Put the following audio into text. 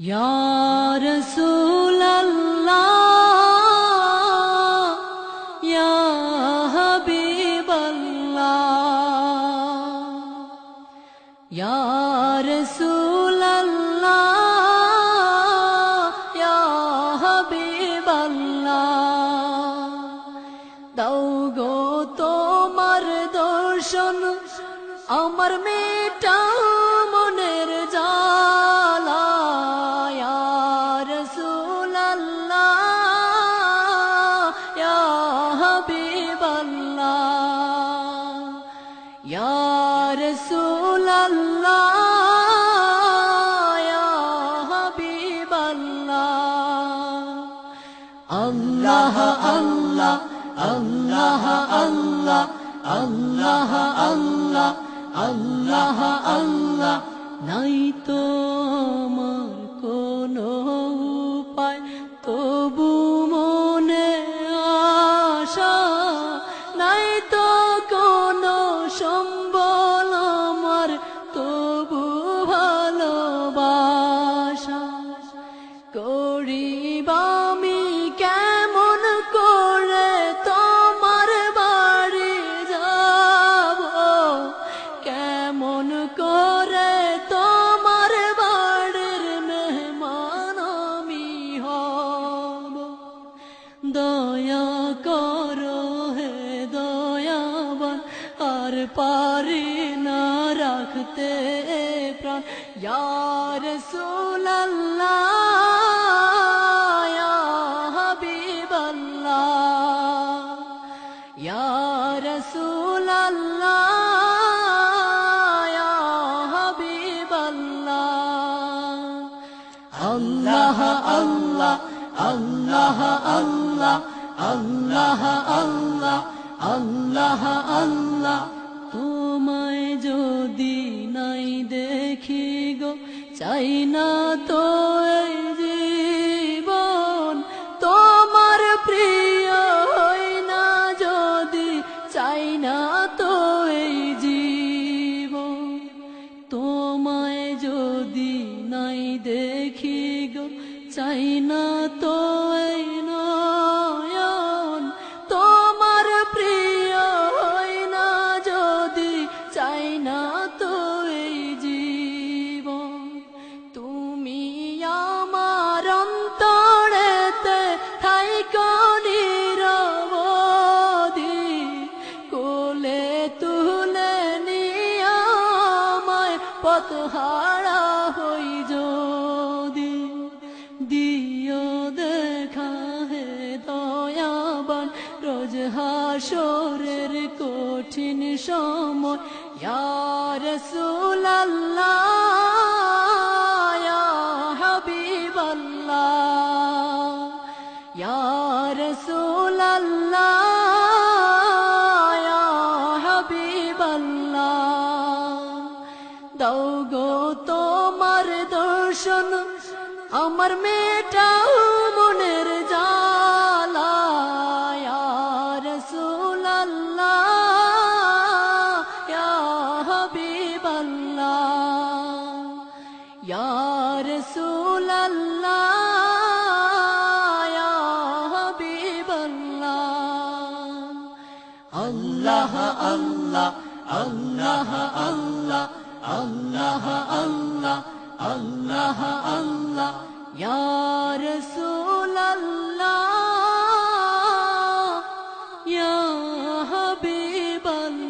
يا رسول الله يا حبيب الله يا رسول الله يا حبيب الله دعو گو تو مر درشن امر میٹا আল্লাহ আল্লাহ আল্লাহ আল্লাহ আল্লাহ আল্লাহ আল্লাহ আল্লাহ। নাই তো আমার কোনো কেমন করে তোমার বাড়ির মেহমান আমি হব। দয়া করো হে দয়াবান, আর পারি না রাখতে প্রাণ। ইয়ার ইয়ার আল্লাহ আল্লাহ আল্লাহ আল্লাহ আল্লাহ আল্লাহ আল্লাহ আল্লাহ। তোমায় যদি নাই দেখি গো, চাই না তো জীবন। তোমার প্রিয় হই না যদি, চাই না তো জীবন। তোমায় যদি নাই দেখি গো, চাই না তো এই নয়ন। তোমার প্রিয় হই না যদি, চাই না তো এই জীবন। তুমি আমার অন্তরেতে থাইকো নিরবধি হাসরের কঠিন সময় ইয়ার সুলাল্লাহ হাবিবাল্লাহ ইয়ার সুলাল্লাহ হাবিবাল্লাহ। দাও গো তোমার দর্শন, আমার মেটাও আল্লাহ আল্লাহ আল্লাহ আল্লাহ আল্লাহ আল্লাহ আল্লাহ আল্লাহ। ইয়া রাসূল